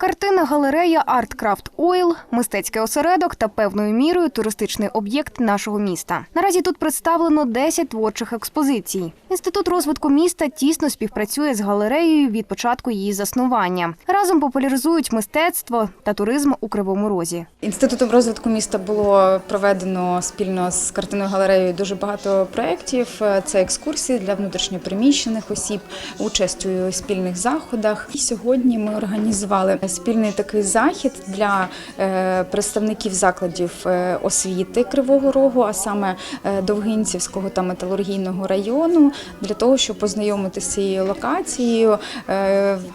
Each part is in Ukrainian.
Картина галерея Арткрафт Ойл, мистецький осередок та певною мірою туристичний об'єкт нашого міста. Наразі тут представлено 10 творчих експозицій. Інститут розвитку міста тісно співпрацює з галереєю від початку її заснування. Разом популяризують мистецтво та туризм у Кривому Розі. Інститутом розвитку міста було проведено спільно з картиною галереєю дуже багато проєктів. Це екскурсії для внутрішньопереміщених осіб, участь у спільних заходах. І сьогодні ми організували спільний такий захід для е, представників закладів е, освіти Кривого Рогу, а саме е, Довгинцівського та металургійного району, для того, щоб познайомитися цією локацією.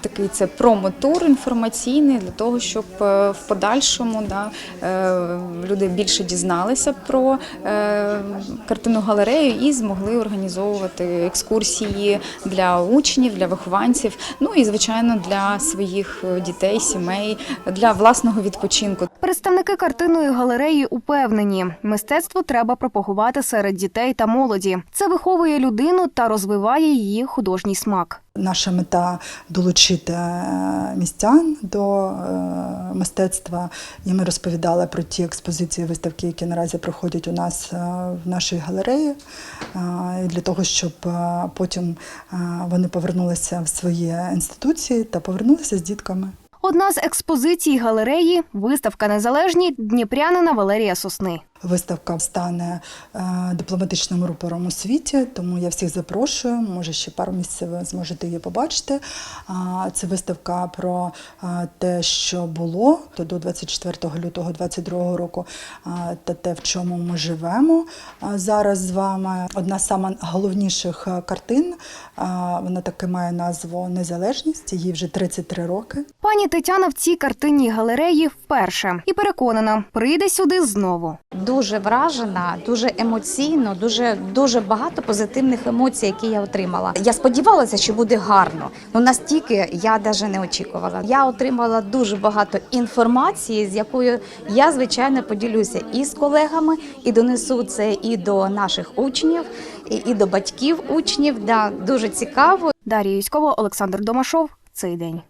Такий це промо-тур інформаційний для того, щоб е, в подальшому да, е, люди більше дізналися про е, картину галерею і змогли організовувати екскурсії для учнів, для вихованців, ну і звичайно для своїх дітей, сімей, для власного відпочинку. Представники картинної галереї упевнені, мистецтво треба пропагувати серед дітей та молоді. Це виховує людину та розвиває її художній смак. Наша мета долучити е, містян до е, мистецтва, і ми розповідали про ті експозиції, виставки, які наразі проходять у нас е, в нашій галереї, для того, щоб потім вони повернулися в свої інституції та повернулися з дітками. Одна з експозицій галереї виставка незалежні Дніпрянина Валерія Сосни. Виставка стане е, дипломатичним рупором у світі, тому я всіх запрошую. Може, ще пару місяців ви зможете її побачити. Це виставка про е, те, що було то до 24 лютого 2022 року, та те, в чому ми живемо зараз з вами. Одна з найголовніших е, картин. Вона таки має назву Незалежність. Їй вже 33 роки. Пані Тетяна в цій картинній галереї вперше і переконана, прийде сюди знову. Дуже вражена, дуже емоційно, дуже дуже багато позитивних емоцій, які я отримала. Я сподівалася, що буде гарно. Ну настільки я навіть не очікувала. Я отримала дуже багато інформації, з якою я звичайно поділюся і з колегами, і донесу це і до наших учнів, і, і до батьків учнів. Да, дуже цікаво. Дар'я Юськова, Олександр Домашов. Цей день.